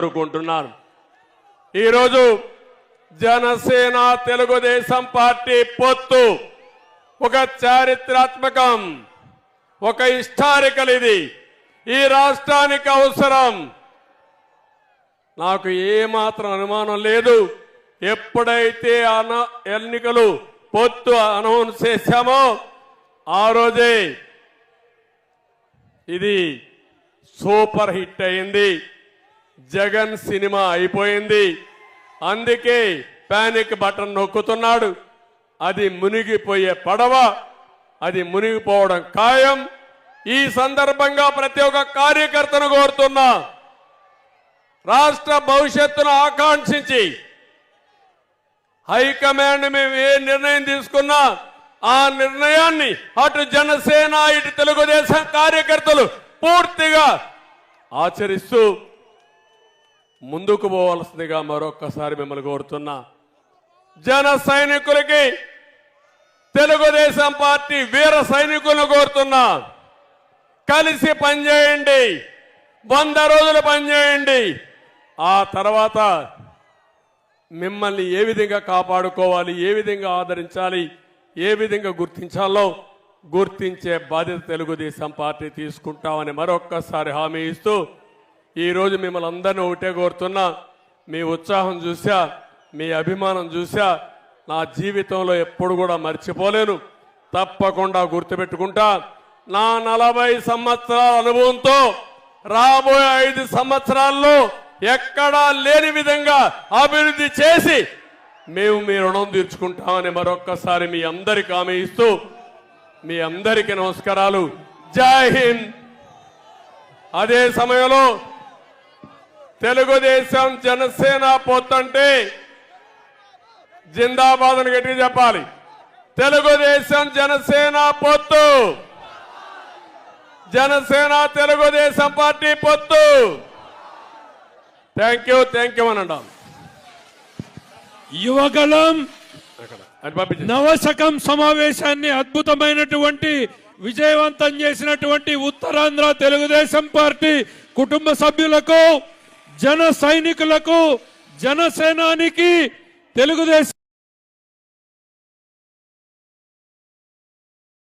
కోరుకుంటున్నాను. ఈరోజు జనసేన తెలుగుదేశం పార్టీ పొత్తు ఒక చారిత్రాత్మకం ఒక హిస్టారికల్ ఇది. ఈ రాష్ట్రానికి అవసరం. నాకు ఏమాత్రం అనుమానం లేదు. ఎప్పుడైతే అన ఎన్నికలు పొత్తు అనౌన్స్ చేశామో ఆ రోజే ఇది సూపర్ హిట్ అయింది. జగన్ సినిమా అయిపోయింది. అందుకే పానిక్ బటన్ నొక్కుతున్నాడు. అది మునిగిపోయే పడవ. అది మునిగిపోవడం ఖాయం. ఈ సందర్భంగా ప్రతి ఒక్క కార్యకర్తను కోరుతున్నా రాష్ట్ర భవిష్యత్తును ఆకాంక్షించి హైకమాండ్ మేము ఏ నిర్ణయం తీసుకున్నా ఆ నిర్ణయాన్ని అటు జనసేన ఇటు తెలుగుదేశం కార్యకర్తలు పూర్తిగా ఆచరిస్తూ ముందుకు పోవాల్సిందిగా మరొక్కసారి మిమ్మల్ని కోరుతున్నా. జన సైనికులకి తెలుగుదేశం పార్టీ వీర సైనికులను కోరుతున్నా. కలిసి పనిచేయండి. వంద రోజులు పనిచేయండి. ఆ తర్వాత మిమ్మల్ని ఏ విధంగా కాపాడుకోవాలి ఏ విధంగా ఆదరించాలి ఏ విధంగా గుర్తించాలో గుర్తించే బాధ్యత తెలుగుదేశం పార్టీ తీసుకుంటామని మరొక్కసారి హామీ ఇస్తూ ఈరోజు మిమ్మల్ని అందరినీ ఒకటే కోరుతున్నా మీ ఉత్సాహం చూసా మీ అభిమానం చూసా నా జీవితంలో ఎప్పుడు కూడా మర్చిపోలేను. తప్పకుండా గుర్తుపెట్టుకుంటా నా నలభై సంవత్సరాల అనుభవంతో రాబోయే ఐదు సంవత్సరాల్లో ఎక్కడా లేని విధంగా అభివృద్ధి చేసి మేము మీ రుణం తీర్చుకుంటామని మరొక్కసారి మీ అందరికి హామీ ఇస్తూ మీ అందరికీ నమస్కారాలు. జై హింద్! అదే సమయంలో తెలుగుదేశం జనసేన పొత్తంటే జిందాబాద్ అని గట్టిగా చెప్పాలి. తెలుగుదేశం జనసేన పొత్తు. జనసేన తెలుగుదేశం పార్టీ పొత్తు. థ్యాంక్ యూ థ్యాంక్ యూ అని అంటాం. యువగలం నవశకం సమావేశాన్ని అద్భుతమైనటువంటి విజయవంతం చేసినటువంటి ఉత్తరాంధ్ర తెలుగుదేశం పార్టీ కుటుంబ సభ్యులకు జన సైనికులకు జనసేనానికి తెలుగుదేశం